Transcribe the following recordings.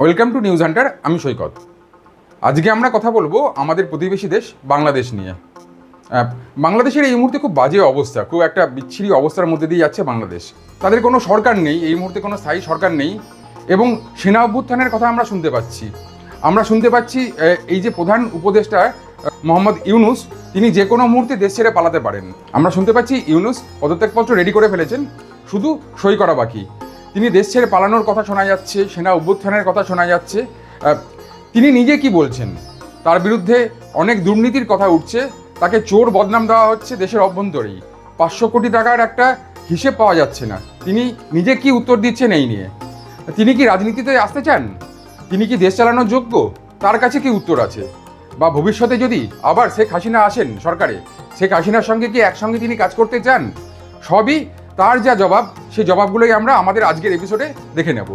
Welcome to news Hunter, আমি সৈকত। আজকে আমরা কথা বলব আমাদের প্রতিবেশী দেশ বাংলাদেশ নিয়ে। বাংলাদেশের এই মুহূর্তে খুব বাজে অবস্থা, খুব একটা বিচ্ছিরি অবস্থার মধ্যে দিয়ে যাচ্ছে বাংলাদেশ। তাদের কোনো সরকার নেই, এই মুহূর্তে কোনো স্থায়ী সরকার নেই, এবং সেনা অভ্যুত্থানের কথা আমরা শুনতে পাচ্ছি। আমরা শুনতে পাচ্ছি এই যে প্রধান উপদেষ্টা মোহাম্মদ ইউনুস, তিনি যে কোনো মুহূর্তে দেশ ছেড়ে পালাতে পারেন। আমরা শুনতে পাচ্ছি ইউনুস পদত্যাগপত্র রেডি করে ফেলেছেন, শুধু সই করা বাকি। তিনি দেশ ছেড়ে পালানোর কথা শোনা যাচ্ছে, সেনা অভ্যুত্থানের কথা শোনা যাচ্ছে। তিনি নিজে কি বলছেন? তার বিরুদ্ধে অনেক দুর্নীতির কথা উঠছে, তাকে চোর বদনাম দেওয়া হচ্ছে দেশের অভ্যন্তরেই। পাঁচশো কোটি টাকার একটা হিসেব পাওয়া যাচ্ছে না। তিনি নিজে কি উত্তর দিচ্ছেন এই নিয়ে? তিনি কি রাজনীতিতে আসতে চান? তিনি কি দেশ চালানোর যোগ্য? তার কাছে কি উত্তর আছে? বা ভবিষ্যতে যদি আবার শেখ হাসিনা আসেন সরকারে, শেখ হাসিনার সঙ্গে কি একসঙ্গে তিনি কাজ করতে চান? সবই তার যা জবাব সেই জবাবগুলোই আমরা আমাদের আজকের এপিসোডে দেখে নেব।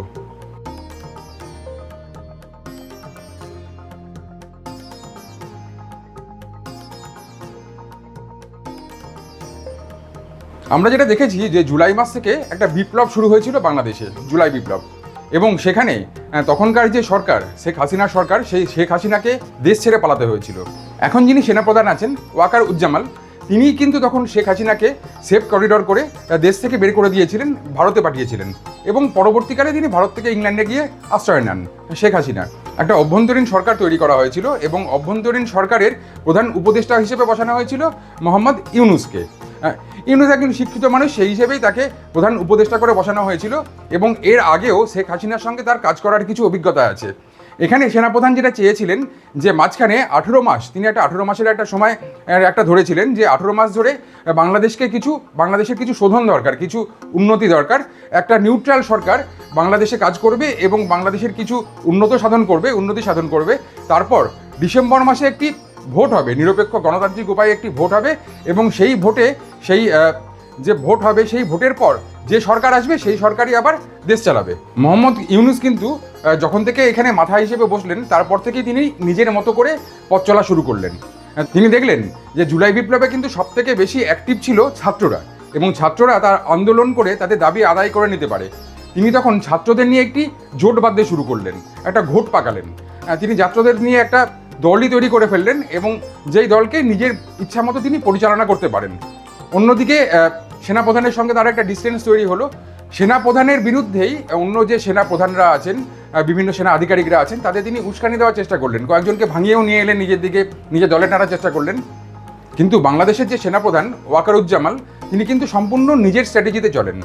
আমরা যেটা দেখেছি যে জুলাই মাস থেকে একটা বিপ্লব শুরু হয়েছিল বাংলাদেশে, জুলাই বিপ্লব। এবং সেখানে তখনকার যে সরকার, শেখ হাসিনা সরকার, সেই শেখ হাসিনাকে দেশ ছেড়ে পালাতে হয়েছিল। এখন যিনি সেনাপ্রধান আছেন, ওয়াকার উজ্জামাল তিনি কিন্তু তখন শেখ হাসিনাকে সেফ করিডর করে দেশ থেকে বের করে দিয়েছিলেন, ভারতে পাঠিয়েছিলেন। এবং পরবর্তীকালে তিনি ভারত থেকে ইংল্যান্ডে গিয়ে আশ্রয় নেন, শেখ হাসিনা একটা অভ্যন্তরীণ সরকার তৈরি করা হয়েছিল এবং অভ্যন্তরীণ সরকারের প্রধান উপদেষ্টা হিসেবে বসানো হয়েছিল মোহাম্মদ ইউনুসকে। ইউনুস একজন শিক্ষিত মানুষ, সেই হিসেবেই তাকে প্রধান উপদেষ্টা করে বসানো হয়েছিল এবং এর আগেও শেখ হাসিনার সঙ্গে তার কাজ করার কিছু অভিজ্ঞতা আছে। এখানে সেনাপ্রধান যেটা চেয়েছিলেন যে মাঝখানে আঠেরো মাস, তিনি একটা আঠেরো মাসের একটা সময় একটা ধরেছিলেন যে আঠেরো মাস ধরে বাংলাদেশকে কিছু, বাংলাদেশের কিছু শোধন দরকার, কিছু উন্নতি দরকার, একটা নিউট্রাল সরকার বাংলাদেশে কাজ করবে এবং বাংলাদেশের কিছু উন্নত সাধন করবে, উন্নতি সাধন করবে। তারপর ডিসেম্বর মাসে একটি ভোট হবে, নিরপেক্ষ গণতান্ত্রিক উপায়ে একটি ভোট হবে এবং সেই ভোটে, সেই যে ভোট হবে সেই ভোটের পর যে সরকার আসবে, সেই সরকারই আবার দেশ চালাবে। মোহাম্মদ ইউনুস কিন্তু যখন থেকে এখানে মাথা হিসেবে বসলেন, তারপর থেকেই তিনি নিজের মতো করে পথ চলা শুরু করলেন। তিনি দেখলেন যে জুলাই বিপ্লবে কিন্তু সব থেকে বেশি অ্যাক্টিভ ছিল ছাত্ররা এবং ছাত্ররা তার আন্দোলন করে তাদের দাবি আদায় করে নিতে পারে। তিনি তখন ছাত্রদের নিয়ে একটি জোট বাঁধতে শুরু করলেন, একটা ঘোট পাকালেন। তিনি ছাত্রদের নিয়ে একটা দলই তৈরি করে ফেললেন এবং যেই দলকে নিজের ইচ্ছা মতো তিনি পরিচালনা করতে পারেন। অন্যদিকে সেনাপ্রধানের সঙ্গে তার একটা ডিস্টেন্স তৈরি হলো। সেনাপ্রধানের বিরুদ্ধেই অন্য যে সেনাপ্রধানরা আছেন বিভিন্ন সেনা আধিকারিকরা আছেন, তাদের তিনি উস্কানি দেওয়ার চেষ্টা করলেন। কয়েকজনকে ভাঙিয়েও নিয়ে এলেন নিজের দিকে, নিজের দলে টানার চেষ্টা করলেন। কিন্তু বাংলাদেশের যে সেনাপ্রধান ওয়াকারুজ্জামাল তিনি কিন্তু সম্পূর্ণ নিজের স্ট্র্যাটেজিতে চলেন।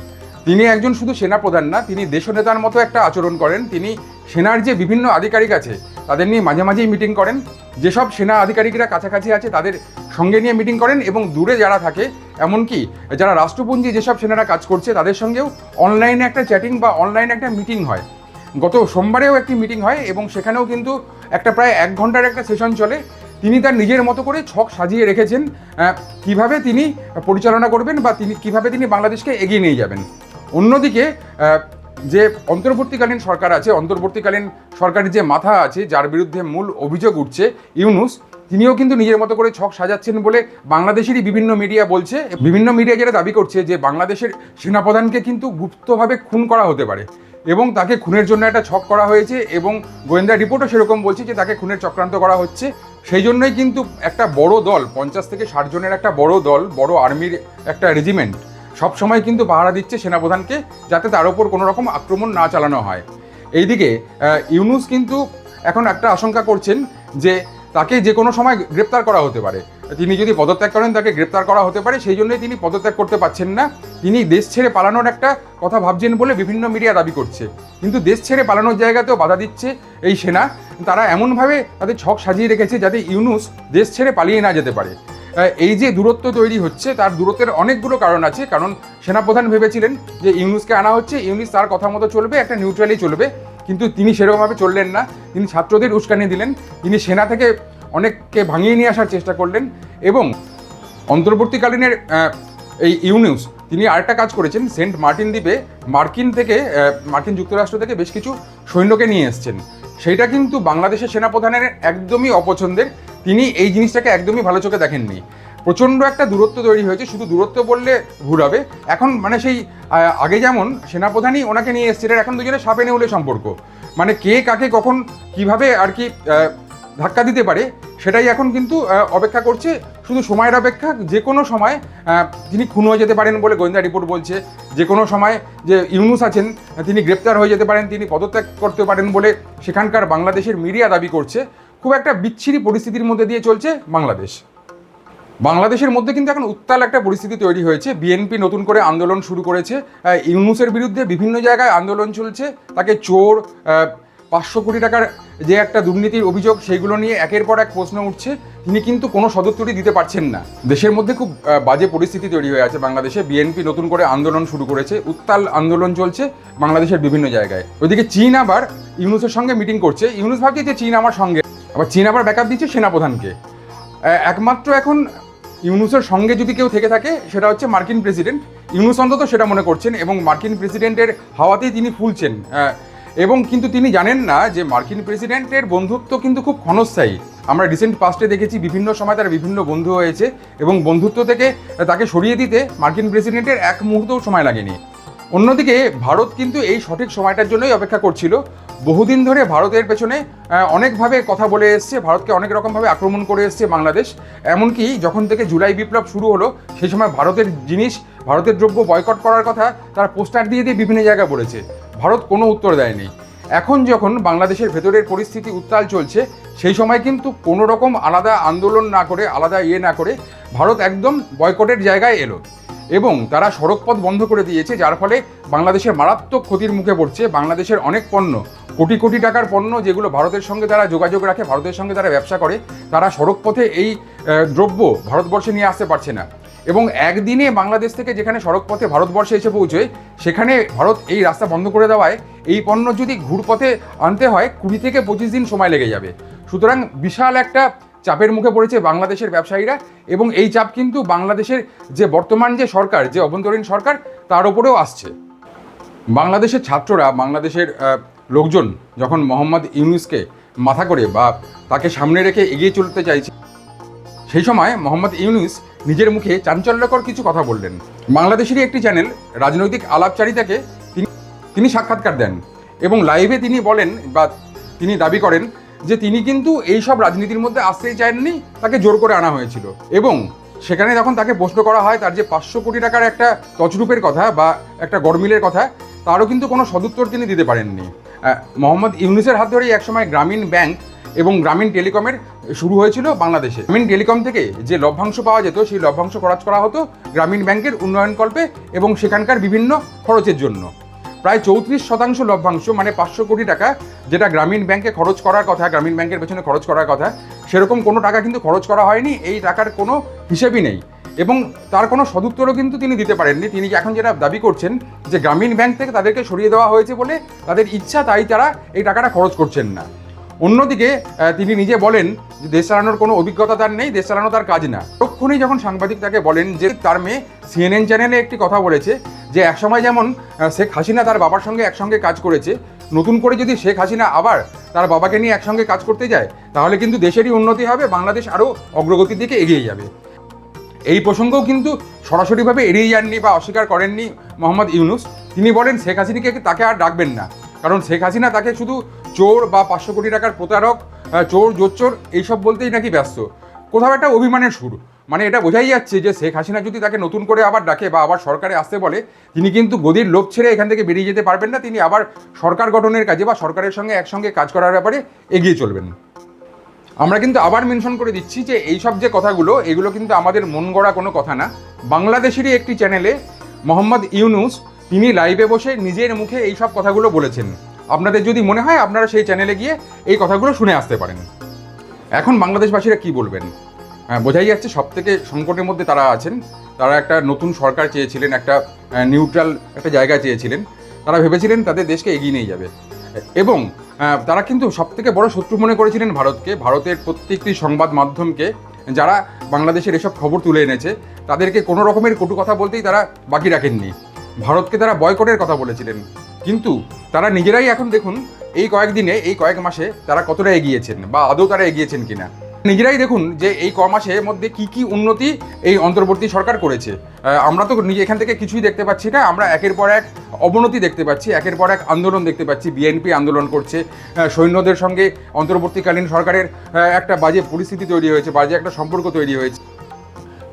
তিনি একজন শুধু সেনাপ্রধান না, তিনি দেশনেতার মতো একটা আচরণ করেন। তিনি সেনার যে বিভিন্ন আধিকারিক আছে, তাদের নিয়ে মাঝে মাঝেই মিটিং করেন। যেসব সেনা আধিকারিকরা কাছাকাছি আছে, তাদের সঙ্গে নিয়ে মিটিং করেন এবং দূরে যারা থাকে এমনকি যারা রাষ্ট্রপুঞ্জি যেসব সেনারা কাজ করছে, তাদের সঙ্গেও অনলাইনে একটা চ্যাটিং বা অনলাইনে একটা মিটিং হয়। গত সোমবারেও একটি মিটিং হয় এবং সেখানেও কিন্তু একটা প্রায় এক ঘণ্টার একটা সেশন চলে। তিনি তার নিজের মতো করে ছক সাজিয়ে রেখেছেন কীভাবে তিনি পরিচালনা করবেন বা তিনি কীভাবে তিনি বাংলাদেশকে এগিয়ে নিয়ে যাবেন। অন্যদিকে যে অন্তর্বর্তীকালীন সরকার আছে, অন্তর্বর্তীকালীন সরকারের যে মাথা আছে, যার বিরুদ্ধে মূল অভিযোগ উঠছে, ইউনুস তিনিও কিন্তু নিজের মতো করে ছক সাজাচ্ছেন বলে বাংলাদেশেরই বিভিন্ন মিডিয়া বলছে। বিভিন্ন মিডিয়া যেটা দাবি করছে যে বাংলাদেশের সেনাপ্রধানকে কিন্তু গুপ্তভাবে খুন করা হতে পারে এবং তাকে খুনের জন্য একটা ছক করা হয়েছে এবং গোয়েন্দা রিপোর্টও সেরকম বলছে যে তাকে খুনের চক্রান্ত করা হচ্ছে। সেই জন্যই কিন্তু একটা বড় দল, পঞ্চাশ থেকে ষাট জনের একটা বড় দল, বড় আর্মির একটা রেজিমেন্ট সব সময় কিন্তু পাহারা দিচ্ছে সেনাপ্রধানকে যাতে তার ওপর কোনো রকম আক্রমণ না চালানো হয়। এইদিকে ইউনুস কিন্তু এখন একটা আশঙ্কা করছেন যে তাকে যে কোনো সময় গ্রেপ্তার করা হতে পারে। তিনি যদি পদত্যাগ করেন, তাকে গ্রেপ্তার করা হতে পারে, সেই জন্যই তিনি পদত্যাগ করতে পারছেন না। তিনি দেশ ছেড়ে পালানোর একটা কথা ভাবছেন বলে বিভিন্ন মিডিয়া দাবি করছে। কিন্তু দেশ ছেড়ে পালানোর জায়গাতেও বাধা দিচ্ছে এই সেনা। তারা এমনভাবে তাদের ছক সাজিয়ে রেখেছে যাতে ইউনুস দেশ ছেড়ে পালিয়ে না যেতে পারে। এই যে দূরত্ব তৈরি হচ্ছে, তার দূরত্বের অনেকগুলো কারণ আছে। কারণ সেনাপ্রধান ভেবেছিলেন যে ইউনুসকে আনা হচ্ছে, ইউনুস তার কথা মতো চলবে, একটা নিউট্রালি চলবে। কিন্তু তিনি সেরকমভাবে চললেন না। তিনি ছাত্রদের উস্কানি দিলেন। তিনি সেনা থেকে অনেককে ভাঙিয়ে নিয়ে আসার চেষ্টা করলেন এবং অন্তর্বর্তীকালীনের এই ইউনিউস, তিনি আরেকটা কাজ করেছেন, সেন্ট মার্টিন দ্বীপে মার্কিন থেকে মার্কিন যুক্তরাষ্ট্র থেকে বেশ কিছু সৈন্যকে নিয়ে এসছেন। সেইটা কিন্তু বাংলাদেশের সেনাপ্রধানের একদমই অপছন্দের। তিনি এই জিনিসটাকে একদমই ভালো চোখে দেখেননি। প্রচণ্ড একটা দূরত্ব তৈরি হয়েছে, শুধু দূরত্ব বললে ভুল হবে। এখন মানে সেই আগে যেমন সেনাপ্রধানই ওনাকে নিয়ে এসেছিলেন, এখন দুজনে সাপে নেউলে সম্পর্ক। মানে কে কাকে কখন কীভাবে আর কি ধাক্কা দিতে পারে, সেটাই এখন কিন্তু অপেক্ষা করছে। শুধু সময়ের অপেক্ষা, যে কোনো সময় তিনি খুন হয়ে যেতে পারেন বলে গোয়েন্দা রিপোর্ট বলছে। যে কোনো সময় যে ইউনুস আছেন, তিনি গ্রেপ্তার হয়ে যেতে পারেন, তিনি পদত্যাগ করতে পারেন বলে সেখানকার বাংলাদেশের মিডিয়া দাবি করছে। খুব একটা বিচ্ছিরি পরিস্থিতির মধ্যে দিয়ে চলছে বাংলাদেশ। বাংলাদেশের মধ্যে কিন্তু এখন উত্তাল একটা পরিস্থিতি তৈরি হয়েছে। বিএনপি নতুন করে আন্দোলন শুরু করেছে। ইউনুসের বিরুদ্ধে বিভিন্ন জায়গায় আন্দোলন চলছে। তাকে চোর পাঁচশো কোটি টাকার যে একটা দুর্নীতির অভিযোগ সেইগুলো নিয়ে একের পর এক প্রশ্ন উঠছে। তিনি কিন্তু কোনো সদুত্তরই দিতে পারছেন না। দেশের মধ্যে খুব বাজে পরিস্থিতি তৈরি হয়ে আছে বাংলাদেশে। বিএনপি নতুন করে আন্দোলন শুরু করেছে। উত্তাল আন্দোলন চলছে বাংলাদেশের বিভিন্ন জায়গায়। ওইদিকে চীন আবার ইউনুসের সঙ্গে মিটিং করছে। ইউনুস ভাবছে যে চীন আমার সঙ্গে। আবার চীন আবার ব্যাকআপ দিচ্ছে সেনাপ্রধানকে। একমাত্র এখন ইউনুসের সঙ্গে যদি কেউ থেকে থাকে, সেটা হচ্ছে মার্কিন প্রেসিডেন্ট। ইউনুস অন্তত সেটা মনে করছেন এবং মার্কিন প্রেসিডেন্টের হাওয়াতেই তিনি ফুলছেন। এবং কিন্তু তিনি জানেন না যে মার্কিন প্রেসিডেন্টের বন্ধুত্ব কিন্তু খুব ক্ষণস্থায়ী। আমরা রিসেন্ট পাস্টে দেখেছি বিভিন্ন সময় তার বিভিন্ন বন্ধু হয়েছে এবং বন্ধুত্ব থেকে তাকে সরিয়ে দিতে মার্কিন প্রেসিডেন্টের এক মুহূর্তও সময় লাগেনি। অন্যদিকে ভারত কিন্তু এই সঠিক সময়টার জন্যই অপেক্ষা করছিল। বহুদিন ধরে ভারতের পেছনে অনেকভাবে কথা বলে এসছে, ভারতকে অনেক রকমভাবে আক্রমণ করে এসছে বাংলাদেশ। এমনকি যখন থেকে জুলাই বিপ্লব শুরু হলো, সেই সময় ভারতের জিনিস, ভারতের দ্রব্য বয়কট করার কথা তারা পোস্টার দিয়ে দিয়ে বিভিন্ন জায়গায় বলেছে। ভারত কোনো উত্তর দেয়নি। এখন যখন বাংলাদেশের ভেতরের পরিস্থিতি উত্তাল চলছে, সেই সময় কিন্তু কোনো রকম আলাদা আন্দোলন না করে, আলাদা ইয়ে না করে ভারত একদম বয়কটের জায়গায় এলো। এবং তারা সড়কপথ বন্ধ করে দিয়েছে, যার ফলে বাংলাদেশের মারাত্মক ক্ষতির মুখে পড়ছে। বাংলাদেশের অনেক পণ্য, কোটি কোটি টাকার পণ্য যেগুলো ভারতের সঙ্গে তারা যোগাযোগ রাখে, ভারতের সঙ্গে তারা ব্যবসা করে, তারা সড়কপথে এই দ্রব্য ভারতবর্ষে নিয়ে আসতে পারছে না। এবং একদিনে বাংলাদেশ থেকে যেখানে সড়কপথে ভারতবর্ষে এসে পৌঁছয়, সেখানে ভারত এই রাস্তা বন্ধ করে দেওয়ায়, এই পণ্য যদি ঘুরপথে আনতে হয়, কুড়ি থেকে পঁচিশ দিন সময় লেগে যাবে। সুতরাং বিশাল একটা চাপের মুখে পড়েছে বাংলাদেশের ব্যবসায়ীরা এবং এই চাপ কিন্তু বাংলাদেশের যে বর্তমান যে সরকার, যে অভ্যন্তরীণ সরকার, তার উপরেও আসছে। বাংলাদেশের ছাত্ররা, বাংলাদেশের লোকজন যখন মোহাম্মদ ইউনুসকে মাথা করে বা তাকে সামনে রেখে এগিয়ে চলতে চাইছে, সেই সময় মোহাম্মদ ইউনুস নিজের মুখে চাঞ্চল্যকর কিছু কথা বললেন। বাংলাদেশেরই একটি চ্যানেল, রাজনৈতিক আলাপচারিতাকে তিনি তিনি সাক্ষাৎকার দেন এবং লাইভে তিনি বলেন বা তিনি দাবি করেন যে তিনি কিন্তু এই সব রাজনীতির মধ্যে আসতেই চাননি তাকে জোর করে আনা হয়েছিল। এবং সেখানে যখন তাকে প্রশ্ন করা হয় তার যে পাঁচশো কোটি টাকার একটা তছরূপের কথা বা একটা গরমিলের কথা, তারও কিন্তু কোনো সদুত্তর তিনি দিতে পারেননি। মোহাম্মদ ইউনুসের হাত ধরেই একসময় গ্রামীণ ব্যাংক এবং গ্রামীণ টেলিকমের শুরু হয়েছিল বাংলাদেশে। গ্রামীণ টেলিকম থেকে যে লভ্যাংশ পাওয়া যেত, সেই লভ্যাংশ খরচ করা হতো গ্রামীণ ব্যাংকের উন্নয়নকল্পে এবং সেখানকার বিভিন্ন খরচের জন্য। প্রায় চৌত্রিশ শতাংশ লভ্যাংশ মানে পাঁচশো কোটি টাকা যেটা গ্রামীণ ব্যাংকে খরচ করার কথা, গ্রামীণ ব্যাংকের পেছনে খরচ করার কথা, সেরকম কোনো টাকা কিন্তু খরচ করা হয়নি, এই টাকার কোনো হিসেবই নেই। এবং তার কোনো সদুত্তরও কিন্তু তিনি দিতে পারেননি। তিনি এখন যেটা দাবি করছেন যে গ্রামীণ ব্যাংক থেকে তাদেরকে সরিয়ে দেওয়া হয়েছে বলে তাদের ইচ্ছা, তাই তারা এই টাকাটা খরচ করছেন না। অন্যদিকে তিনি নিজে বলেন যে দেশ চালানোর কোনো অভিজ্ঞতা তার নেই, দেশ চালানো তার কাজ না। তখনই যখন সাংবাদিক তাকে বলেন যে তার মেয়ে সিএনএন চ্যানেলে একটি কথা বলেছে, যে একসময় যেমন শেখ হাসিনা তার বাবার সঙ্গে একসঙ্গে কাজ করেছে, নতুন করে যদি শেখ হাসিনা আবার তার বাবাকে নিয়ে একসঙ্গে কাজ করতে যায়, তাহলে কিন্তু দেশেরই উন্নতি হবে, বাংলাদেশ আরও অগ্রগতির দিকে এগিয়ে যাবে। এই প্রসঙ্গও কিন্তু সরাসরিভাবে এড়িয়ে যাননি বা অস্বীকার করেননি মোহাম্মদ ইউনুস। তিনি বলেন, শেখ হাসিনাকে তাকে আর ডাকবেন না। কারণ শেখ হাসিনা তাকে শুধু চোর বা পাঁচশো কোটি টাকার প্রতারক চোর, জোচ্চোর, এইসব বলতেই নাকি ব্যস্ত। কোথাও একটা অভিমানের সুর। মানে এটা বোঝাই যাচ্ছে যে শেখ হাসিনা যদি তাকে নতুন করে আবার ডাকে বা আবার সরকারে আসতে বলে, তিনি কিন্তু গদির লোভ ছেড়ে এখান থেকে বেরিয়ে যেতে পারবেন না, তিনি আবার সরকার গঠনের কাজে বা সরকারের সঙ্গে একসঙ্গে কাজ করার ব্যাপারে এগিয়ে চলবেন। আমরা কিন্তু আবার মেনশন করে দিচ্ছি যে এই সব যে কথাগুলো, এগুলো কিন্তু আমাদের মন গড়া কোনো কথা না। বাংলাদেশেরই একটি চ্যানেলে মোহাম্মদ ইউনুস তিনি লাইভে বসে নিজের মুখে এই সব কথাগুলো বলেছেন। আপনাদের যদি মনে হয় আপনারা সেই চ্যানেলে গিয়ে এই কথাগুলো শুনে আসতে পারেন। এখন বাংলাদেশবাসীরা কি বলবেন? হ্যাঁ, বোঝাই যাচ্ছে সব থেকে সংকটের মধ্যে তারা আছেন। তারা একটা নতুন সরকার চেয়েছিলেন একটা নিউট্রাল একটা জায়গা চেয়েছিলেন। তারা ভেবেছিলেন তাদের দেশকে এগিয়ে নিয়ে যাবে। এবং তারা কিন্তু সব থেকে বড় শত্রু মনে করেছিলেন ভারতকে। ভারতের প্রত্যেকটি সংবাদ মাধ্যমকে যারা বাংলাদেশের এসব খবর তুলে এনেছে তাদেরকে কোনো রকমের কটু কথা বলতেই তারা বাকি রাখেননি। ভারতকে তারা বয়কটের কথা বলেছিলেন। কিন্তু তারা নিজেরাই এখন দেখুন, এই কয়েকদিনে, এই কয়েক মাসে তারা কতটা এগিয়েছেন বা আদৌ তারা এগিয়েছেন কিনা। নিজেরাই দেখুন যে এই ক মাসের মধ্যে কি কি উন্নতি এই অন্তর্বর্তী সরকার করেছে। আমরা তো নিজে এখান থেকে কিছুই দেখতে পাচ্ছি না, আমরা একের পর এক অবনতি দেখতে পাচ্ছি, একের পর এক আন্দোলন দেখতে পাচ্ছি, বিএনপি আন্দোলন করছে। সৈন্যদের সঙ্গে অন্তর্বর্তীকালীন সরকারের একটা বাজে পরিস্থিতি তৈরি হয়েছে, বাজে একটা সম্পর্ক তৈরি হয়েছে।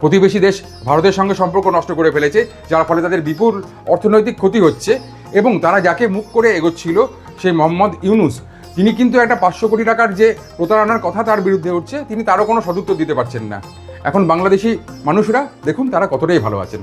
প্রতিবেশী দেশ ভারতের সঙ্গে সম্পর্ক নষ্ট করে ফেলেছে, যার ফলে তাদের বিপুল অর্থনৈতিক ক্ষতি হচ্ছে এবং তারা যাকে মুখ করে এগোচ্ছিল সেই মোহাম্মদ ইউনুস। তিনি কিন্তু একটা পাঁচশো কোটি টাকার যে প্রতারণার কথা তার বিরুদ্ধে হচ্ছে তিনি তারও কোনো সদুত্তর দিতে পারছেন না। এখন বাংলাদেশি মানুষরা, দেখুন তারা কতটাই ভালো আছেন।